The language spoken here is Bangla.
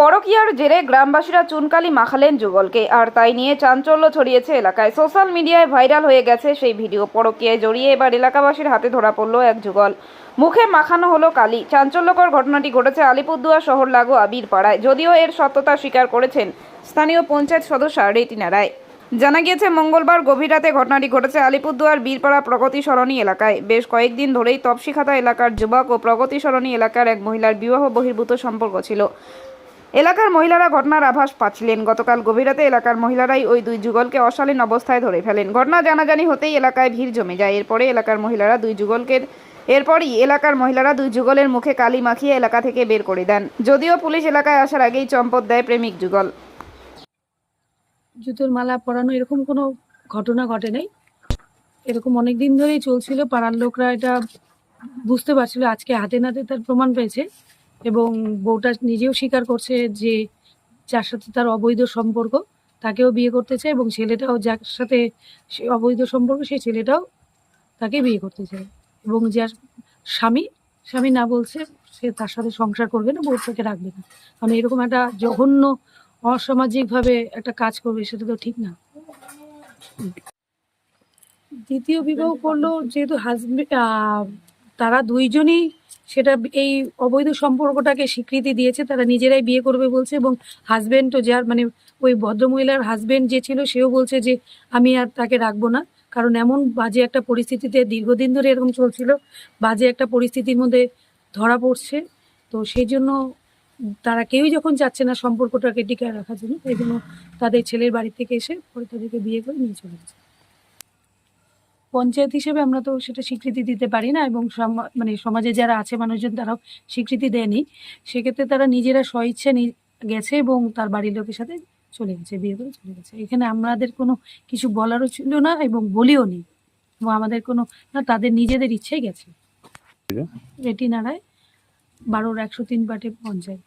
পরকীয়ার জেরে গ্রামবাসীরা চুনকালি মাখালেন যুগলকে, আর তাই নিয়ে চাঞ্চল্য ছড়িয়েছে এলাকায়। সোশ্যাল মিডিয়ায় ভাইরাল হয়ে গেছে সেই ভিডিও। পরকীয়ায় জড়িয়ে এবার এলাকাবাসীর হাতে ধরা পড়ল এক যুগল। মুখে মাখানো হলো কালি। চাঞ্চল্যকর ঘটনাটি ঘটেছে আলিপুরদুয়ার শহর লাগো আবির পাড়ায় যদিও এর সত্যতা স্বীকার করেছেন স্থানীয় পঞ্চায়েত সদস্য রেটিনা রায় জানা গিয়েছে, মঙ্গলবার গভীর রাতে ঘটনাটি ঘটেছে আলিপুরদুয়ার বীরপাড়া প্রগতি সরণি এলাকায়। বেশ কয়েকদিন ধরেই তপসিখাতা এলাকার যুবক ও প্রগতি সরণি এলাকার এক মহিলার বিবাহ বহির্ভূত সম্পর্ক ছিল। এলাকার মহিলারা ঘটনার আভাস পাচ্ছিলেন। গতকাল গভীর রাতে এলাকার মহিলারাই ওই দুই যুগলকে অশালীন অবস্থায় ধরে ফেলেন। ঘটনা জানাজানি হতেই এলাকায় ভিড় জমে যায়। এরপরে এলাকার মহিলারা দুই যুগলকে এরপরই এলাকার মহিলারা দুই যুগলের মুখে কালি মাখিয়ে এলাকা থেকে বের করে দেন। যদিও পুলিশ এলাকায় আসার আগেই চম্পট দেয় প্রেমিক যুগল। জুতোর মালা পরানো এরকম কোনো ঘটনা ঘটে নাই। এরকম অনেক দিন ধরেই চলছিল। পাড়ার লোকরা এটা বুঝতে পারছিল। আজকে হাতে নাতে তার প্রমাণ পেয়েছে। এবং বউটা নিজেও স্বীকার করছে যে যার সাথে তার অবৈধ সম্পর্ক, তাকেও বিয়ে করতে চায় এবং ছেলেটাও যার সাথে অবৈধ সম্পর্ক, সেই ছেলেটাও তাকে বিয়ে করতে চায়। এবং যার স্বামী স্বামী না বলছে সে তার সাথে সংসার করবে না বউটাকে রাখবে না। কারণ এরকম একটা জঘন্য অসামাজিকভাবে একটা কাজ করবে, সেটা তো ঠিক না। দ্বিতীয় বিবাহ করল যেহেতু হাজবেন্ড তারা দুইজনই সেটা এই অবৈধ সম্পর্কটাকে স্বীকৃতি দিয়েছে, তারা নিজেরাই বিয়ে করবে বলছে এবং হাজব্যান্ডও যার মানে ওই ভদ্রমহিলার হাজব্যান্ড যে ছিল, সেও বলছে যে আমি আর তাকে রাখব না। কারণ এমন বাজে একটা পরিস্থিতিতে দীর্ঘদিন ধরে এরকম চলছিল, বাজে একটা পরিস্থিতির মধ্যে ধরা পড়ছে। তো সেই জন্য তারা কেউই যখন যাচ্ছে না সম্পর্কটাকে টিকায় রাখার জন্য, সেই জন্য তাদের ছেলের বাড়ি থেকে এসে পরে তাদেরকে বিয়ে করে নিয়ে চলে গেছে। পঞ্চায়েত হিসেবে আমরা তো সেটা স্বীকৃতি দিতে পারি না এবং মানে সমাজে যারা আছে মানুষজন তারাও স্বীকৃতি দেয়নি। সেক্ষেত্রে তারা নিজেরা স্বইচ্ছা গেছে এবং তার বাড়ির লোকের সাথে চলে গেছে বিয়ে করে চলে গেছে। এখানে আমাদের কোনো কিছু বলারও ছিল না এবং বলিও নি। এবং আমাদের কোনো না তাদের নিজেদের ইচ্ছেই গেছে। রেটি নাড়ায় বারোর একশো তিন পাটে পঞ্চায়েত।